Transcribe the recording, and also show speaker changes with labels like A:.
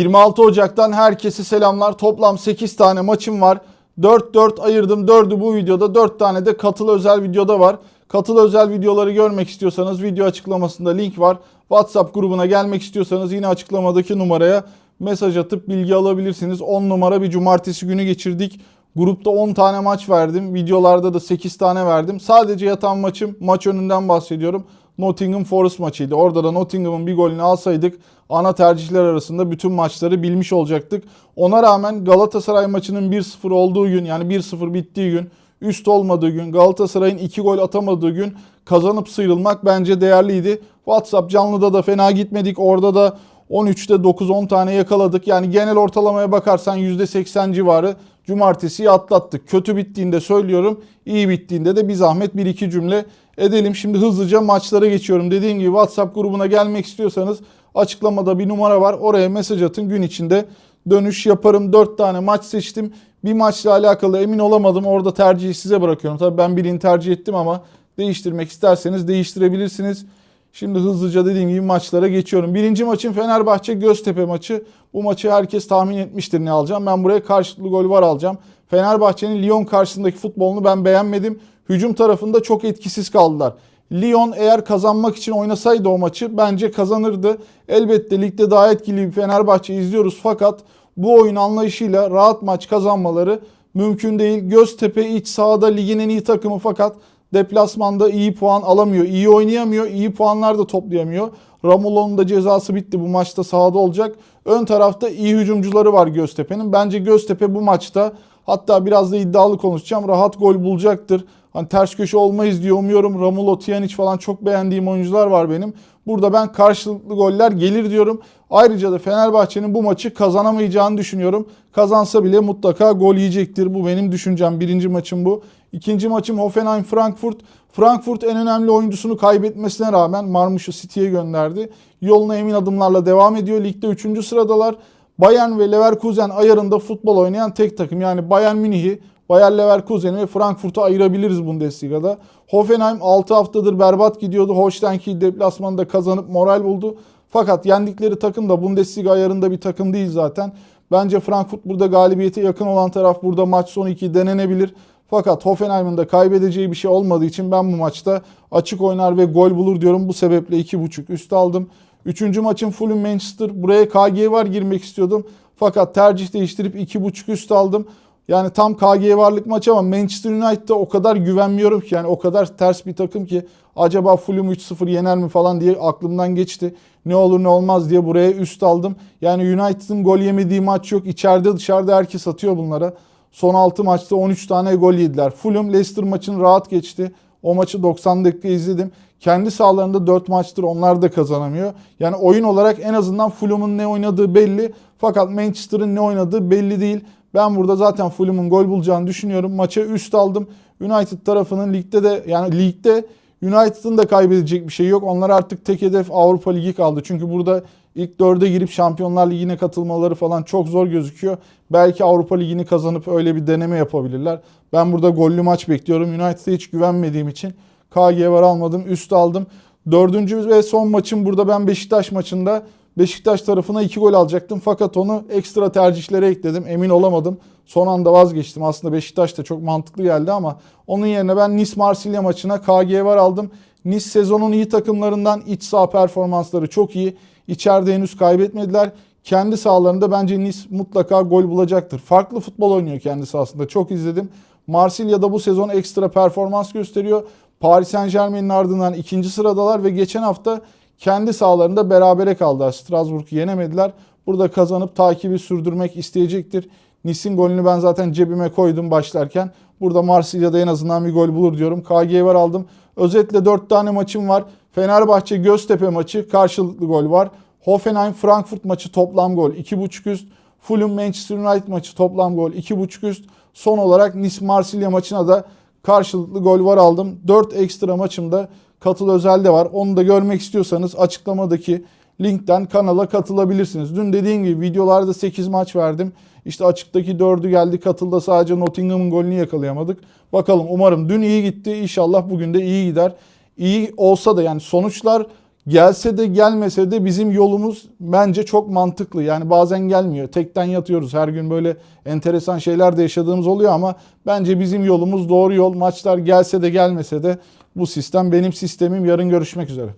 A: 26 Ocak'tan herkese selamlar. Toplam 8 tane maçım var. 4-4 ayırdım. 4'ü bu videoda, 4 tane de katılı özel videoda var. Katılı özel videoları görmek istiyorsanız video açıklamasında link var. WhatsApp grubuna gelmek istiyorsanız yine açıklamadaki numaraya mesaj atıp bilgi alabilirsiniz. 10 numara bir cumartesi günü geçirdik. Grupta 10 tane maç verdim. Videolarda da 8 tane verdim. Sadece yatan maçım, maç önünden bahsediyorum. Nottingham Forest maçıydı. Orada da Nottingham'ın bir golünü alsaydık ana tercihler arasında bütün maçları bilmiş olacaktık. Ona rağmen Galatasaray maçının 1-0 olduğu gün yani 1-0 bittiği gün üst olmadığı gün Galatasaray'ın 2 gol atamadığı gün kazanıp sıyrılmak bence değerliydi. WhatsApp canlıda da fena gitmedik. Orada da 13'te 9-10 tane yakaladık. Yani genel ortalamaya bakarsan %80 civarı cumartesiyi atlattık. Kötü bittiğinde söylüyorum, iyi bittiğinde de bir zahmet bir iki cümle edelim. Şimdi hızlıca maçlara geçiyorum. Dediğim gibi WhatsApp grubuna gelmek istiyorsanız açıklamada bir numara var. Oraya mesaj atın gün içinde dönüş yaparım. 4 tane maç seçtim. Bir maçla alakalı emin olamadım. Orada tercihi size bırakıyorum. Tabii ben birini tercih ettim ama değiştirmek isterseniz değiştirebilirsiniz. Şimdi hızlıca dediğim gibi maçlara geçiyorum. Birinci maçın Fenerbahçe Göztepe maçı. Bu maçı herkes tahmin etmiştir ne alacağım. Ben buraya karşılıklı gol var alacağım. Fenerbahçe'nin Lyon karşısındaki futbolunu ben beğenmedim. Hücum tarafında çok etkisiz kaldılar. Lyon eğer kazanmak için oynasaydı o maçı bence kazanırdı. Elbette ligde daha etkili bir Fenerbahçe izliyoruz fakat bu oyun anlayışıyla rahat maç kazanmaları mümkün değil. Göztepe iç sahada ligin en iyi takımı fakat deplasmanda iyi puan alamıyor. iyi oynayamıyor. iyi puanlar da toplayamıyor. Ramolo'nun da cezası bitti. Bu maçta sahada olacak. Ön tarafta iyi hücumcuları var Göztepe'nin. Bence Göztepe bu maçta hatta biraz da iddialı konuşacağım. Rahat gol bulacaktır. Hani ters köşe olmayız diye umuyorum. Ramulo, Tiyanic falan çok beğendiğim oyuncular var benim. Burada ben karşılıklı goller gelir diyorum. Ayrıca da Fenerbahçe'nin bu maçı kazanamayacağını düşünüyorum. Kazansa bile mutlaka gol yiyecektir. Bu benim düşüncem. Birinci maçım bu. İkinci maçım Hoffenheim-Frankfurt. Frankfurt en önemli oyuncusunu kaybetmesine rağmen Marmuş'u City'ye gönderdi. Yoluna emin adımlarla devam ediyor. Ligde 3. sıradalar. Bayern ve Leverkusen ayarında futbol oynayan tek takım. Yani Bayern Münih'i, Bayer Leverkusen'i ve Frankfurt'u ayırabiliriz Bundesliga'da. Hoffenheim 6 haftadır berbat gidiyordu. Holstein'ki deplasmanda kazanıp moral buldu. Fakat yendikleri takım da Bundesliga ayarında bir takım değil zaten. Bence Frankfurt burada galibiyete yakın olan taraf burada maç sonu 2 denenebilir. Fakat Hoffenheim'in de kaybedeceği bir şey olmadığı için ben bu maçta açık oynar ve gol bulur diyorum. Bu sebeple 2.5 üst aldım. Üçüncü maçın Fulham Manchester. Buraya KG var girmek istiyordum. Fakat tercih değiştirip 2.5 üst aldım. Yani tam KG varlık maç ama Manchester United'da o kadar güvenmiyorum ki yani o kadar ters bir takım ki acaba Fulham 3-0 yener mi falan diye aklımdan geçti. Ne olur ne olmaz diye buraya üst aldım. Yani United'ın gol yemediği maç yok. İçeride dışarıda herkes atıyor bunlara. Son 6 maçta 13 tane gol yediler. Fulham Leicester maçını rahat geçti. O maçı 90 dakika izledim. Kendi sahalarında 4 maçtır onlar da kazanamıyor. Yani oyun olarak en azından Fulham'ın ne oynadığı belli. Fakat Manchester'ın ne oynadığı belli değil. Ben burada zaten Fulham'ın gol bulacağını düşünüyorum. Maça üst aldım. United tarafının ligde de yani ligde United'ın da kaybedecek bir şey yok. Onlar artık tek hedef Avrupa Ligi kaldı. Çünkü burada ilk dörde girip Şampiyonlar Ligi'ne katılmaları falan çok zor gözüküyor. Belki Avrupa Ligi'ni kazanıp öyle bir deneme yapabilirler. Ben burada gollü maç bekliyorum. United'a hiç güvenmediğim için KG var almadım. Üst aldım. Dördüncü ve son maçım burada ben Beşiktaş maçında Beşiktaş tarafına 2 gol alacaktım. Fakat onu ekstra tercihlere ekledim. Emin olamadım. Son anda vazgeçtim. Aslında Beşiktaş da çok mantıklı geldi ama onun yerine ben Nice Marsilya maçına KG var aldım. Nice sezonun iyi takımlarından iç saha performansları çok iyi. İçeride henüz kaybetmediler. Kendi sahalarında bence Nice mutlaka gol bulacaktır. Farklı futbol oynuyor kendi sahasında. Çok izledim. Marsilya'da bu sezon ekstra performans gösteriyor. Paris Saint Germain'in ardından ikinci sıradalar ve geçen hafta kendi sahalarında berabere kaldılar. Strasbourg'u yenemediler. Burada kazanıp takibi sürdürmek isteyecektir. Nice'in golünü ben zaten cebime koydum başlarken. Burada Marsilya'da en azından bir gol bulur diyorum. KG var aldım. Özetle 4 tane maçım var. Fenerbahçe Göztepe maçı karşılıklı gol var. Hoffenheim Frankfurt maçı toplam gol 2.5 üst. Fulham Manchester United maçı toplam gol 2.5 üst. Son olarak Nice Marsilya maçına da karşılıklı gol var aldım. 4 ekstra maçımda katıl özel de var. Onu da görmek istiyorsanız açıklamadaki linkten kanala katılabilirsiniz. Dün dediğim gibi videolarda 8 maç verdim. İşte açıktaki 4'ü geldi katılda sadece Nottingham'ın golünü yakalayamadık. Bakalım umarım dün iyi gitti. İnşallah bugün de iyi gider. İyi olsa da yani sonuçlar Gelse de gelmese de bizim yolumuz bence çok mantıklı. Yani bazen gelmiyor. Tekten yatıyoruz. Her gün böyle enteresan şeyler de yaşadığımız oluyor ama bence bizim yolumuz doğru yol. Maçlar gelse de gelmese de bu sistem benim sistemim. Yarın görüşmek üzere.